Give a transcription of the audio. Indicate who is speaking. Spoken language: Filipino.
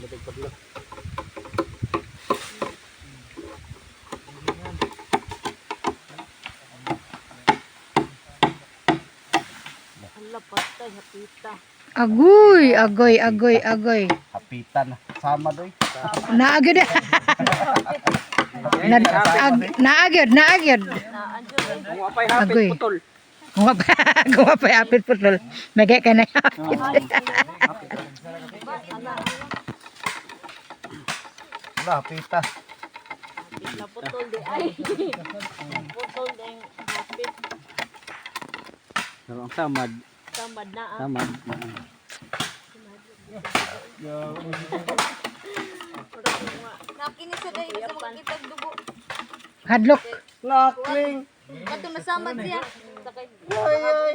Speaker 1: Malamig pag lang. hapita.
Speaker 2: Agoy, agoy, agoy, agoy.
Speaker 3: Hapitan, sama doy.
Speaker 2: Naagod. Naagod,
Speaker 4: naagod. Gumapay hapit putol.
Speaker 2: Gumapay hapit putol. Magay ka na hapit.
Speaker 3: Wala, hapita.
Speaker 1: Naputol di ay. Naputol di ang hapit.
Speaker 4: Pero ang tamad,
Speaker 1: Tamad na ah.
Speaker 4: tamad.
Speaker 5: Nakinis sa dahil sa mga kitag dugo.
Speaker 2: Hadlok.
Speaker 3: Nakling.
Speaker 5: Kato nasamad siya.
Speaker 1: Sakay.
Speaker 3: Ay, ay.